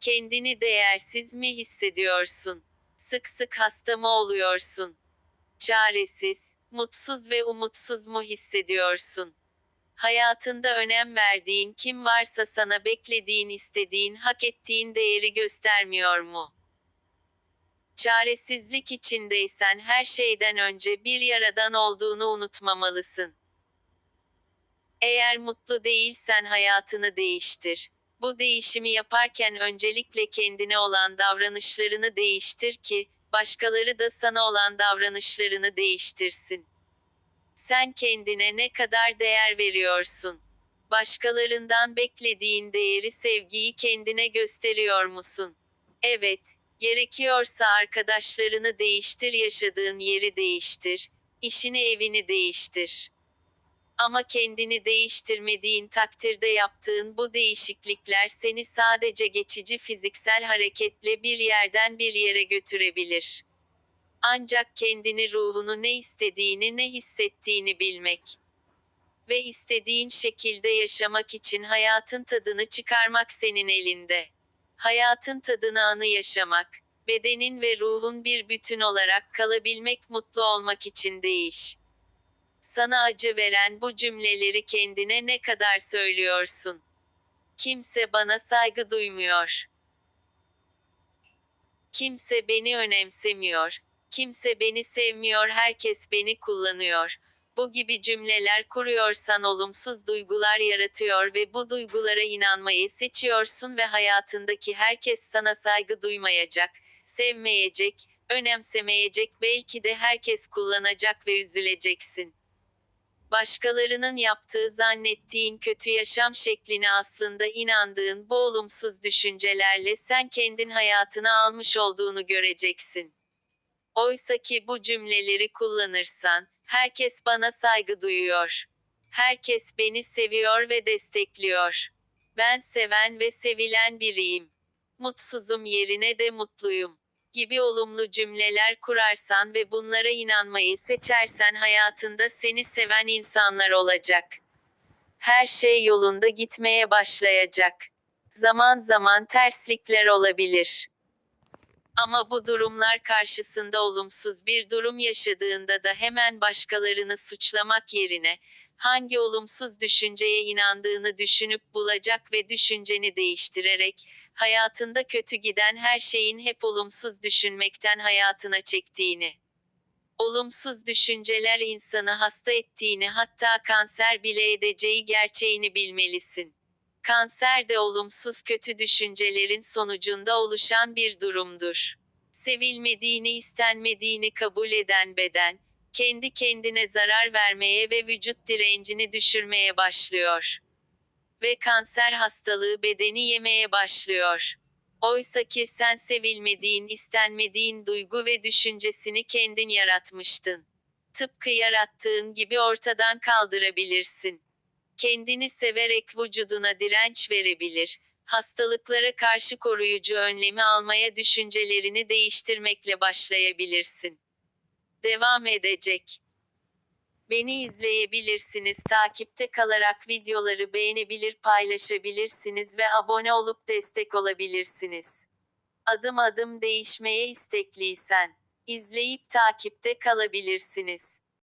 Kendini değersiz mi hissediyorsun? Sık sık hasta mı oluyorsun? Çaresiz, mutsuz ve umutsuz mu hissediyorsun? Hayatında önem verdiğin kim varsa sana beklediğin, istediğin, hak ettiğin değeri göstermiyor mu? Çaresizlik içindeysen her şeyden önce bir yaradan olduğunu unutmamalısın. Eğer mutlu değilsen hayatını değiştir. Bu değişimi yaparken öncelikle kendine olan davranışlarını değiştir ki başkaları da sana olan davranışlarını değiştirsin. Sen kendine ne kadar değer veriyorsun? Başkalarından beklediğin değeri, sevgiyi kendine gösteriyor musun? Evet, gerekiyorsa arkadaşlarını değiştir, yaşadığın yeri değiştir, işini, evini değiştir. Ama kendini değiştirmediğin takdirde yaptığın bu değişiklikler seni sadece geçici fiziksel hareketle bir yerden bir yere götürebilir. Ancak kendini ruhunu ne istediğini ne hissettiğini bilmek ve istediğin şekilde yaşamak için hayatın tadını çıkarmak senin elinde. Hayatın tadını anı yaşamak, bedenin ve ruhun bir bütün olarak kalabilmek mutlu olmak için değiş. Sana acı veren bu cümleleri kendine ne kadar söylüyorsun? Kimse bana saygı duymuyor. Kimse beni önemsemiyor. Kimse beni sevmiyor, herkes beni kullanıyor. Bu gibi cümleler kuruyorsan olumsuz duygular yaratıyor ve bu duygulara inanmayı seçiyorsun ve hayatındaki herkes sana saygı duymayacak, sevmeyecek, önemsemeyecek, belki de herkes kullanacak ve üzüleceksin. Başkalarının yaptığı zannettiğin kötü yaşam şekline aslında inandığın bu olumsuz düşüncelerle sen kendin hayatına almış olduğunu göreceksin. Oysa ki bu cümleleri kullanırsan, herkes bana saygı duyuyor. Herkes beni seviyor ve destekliyor. Ben seven ve sevilen biriyim. Mutsuzum yerine de mutluyum gibi olumlu cümleler kurarsan ve bunlara inanmayı seçersen hayatında seni seven insanlar olacak. Her şey yolunda gitmeye başlayacak. Zaman zaman terslikler olabilir. Ama bu durumlar karşısında olumsuz bir durum yaşadığında da hemen başkalarını suçlamak yerine hangi olumsuz düşünceye inandığını düşünüp bulacak ve düşünceni değiştirerek hayatında kötü giden her şeyin hep olumsuz düşünmekten hayatına çektiğini, olumsuz düşünceler insanı hasta ettiğini hatta kanser bile edeceği gerçeğini bilmelisin. Kanser de olumsuz kötü düşüncelerin sonucunda oluşan bir durumdur. Sevilmediğini, istenmediğini kabul eden beden, kendi kendine zarar vermeye ve vücut direncini düşürmeye başlıyor. Ve kanser hastalığı bedeni yemeye başlıyor. Oysa ki sen sevilmediğin, istenmediğin duygu ve düşüncesini kendin yaratmıştın. Tıpkı yarattığın gibi ortadan kaldırabilirsin. Kendini severek vücuduna direnç verebilir, hastalıklara karşı koruyucu önlemi almaya düşüncelerini değiştirmekle başlayabilirsin. Devam edecek. Beni izleyebilirsiniz. Takipte kalarak videoları beğenebilir, paylaşabilirsiniz ve abone olup destek olabilirsiniz. Adım adım değişmeye istekliysen izleyip takipte kalabilirsiniz.